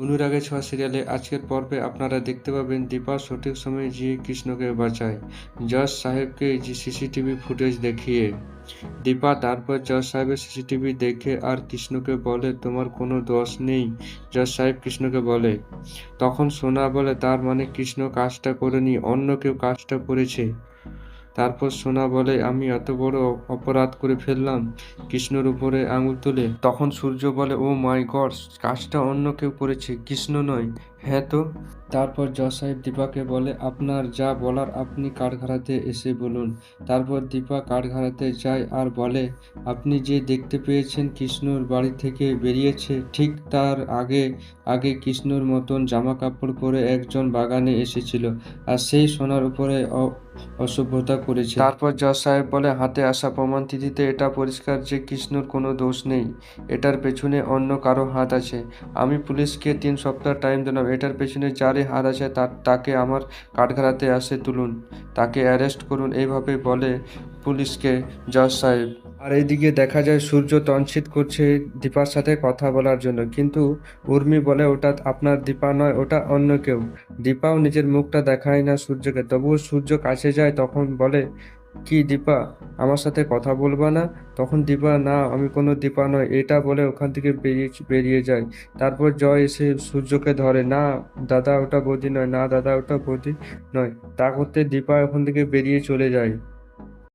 অনুরাগের ছোঁয়া সিরিয়ালে আজকের পর্বে আপনারা দেখতে পাবেন দীপা, সঠিক সময়ে গিয়ে কৃষ্ণকে বাঁচায়। জজ সাহেবকে সিসিটিভি ফুটেজ দেখিয়ে। দীপা, তারপর জজ সাহেবের সিসিটিভি দেখে আর কৃষ্ণকে বলে, তোমার কোনো দোষ নেই। জজ সাহেব কৃষ্ণকে বলে, তখন সোনা বলে, তার মানে কৃষ্ণ কাজটা করেনি, অন্য কেউ কাজটা করেছে। তারপর সোনা বলে, আমি এত বড় অপরাধ করে ফেললাম কৃষ্ণর উপরে আঙুল তুলে। তখন সূর্য বলে, ও মাই গড, কাজটা অন্য কেউ করেছে, কৃষ্ণ নয়। হ্যাঁ তো? তারপর জজ সাহেব দীপাকে বলে, আপনার যা বলার আপনি কাঠঘাড়াতে এসে বলুন। তারপর দীপা কাঠঘাড়াতে যায় আর বলে, আপনি যে দেখতে পেয়েছেন কৃষ্ণর বাড়ি থেকে বেরিয়েছে, ঠিক তার আগে আগে কৃষ্ণর মতন জামা কাপড় পরে একজন বাগানে এসেছিল, আর সেই সোনার উপরে অসভ্যতা করেছে। তারপর জজ সাহেব বলে, হাতে আসা প্রমাণ তিথিতে এটা পরিষ্কার যে কৃষ্ণর কোনো দোষ নেই। এটার পেছনে অন্য কারও হাত আছে। আমি পুলিশকে তিন সপ্তাহ টাইম দিলাম। এটার পেছনে যারই হাত আছে তার তাকে আমার কাঠঘাড়াতে আসে তুলুন। তাকে অ্যারেস্ট করুন। এইভাবে বলে পুলিশকে জজ সাহেব। আর এইদিকে দেখা যায় সূর্য তঞ্চিত করছে দীপার সাথে কথা বলার জন্য। কিন্তু উর্মি বলে, ওটা আপনার দীপা নয়, ওটা অন্য কেউ। দীপাও নিজের মুখটা দেখায় না সূর্যকে। তবুও সূর্য কাছে যায়, তখন বলে, কি দীপা, আমার সাথে কথা বলবা না? তখন দীপা, না, আমি কোনো দীপা নয় এটা বলে ওখান থেকে বেরিয়ে বেরিয়ে যায়। তারপর জয় এসে সূর্যকে ধরে, না, দাদা, ওটা বৌদি নয়, না, দাদা, ওটা বৌদি নয়। তা করতে দীপা ওখান থেকে বেরিয়ে চলে যায়।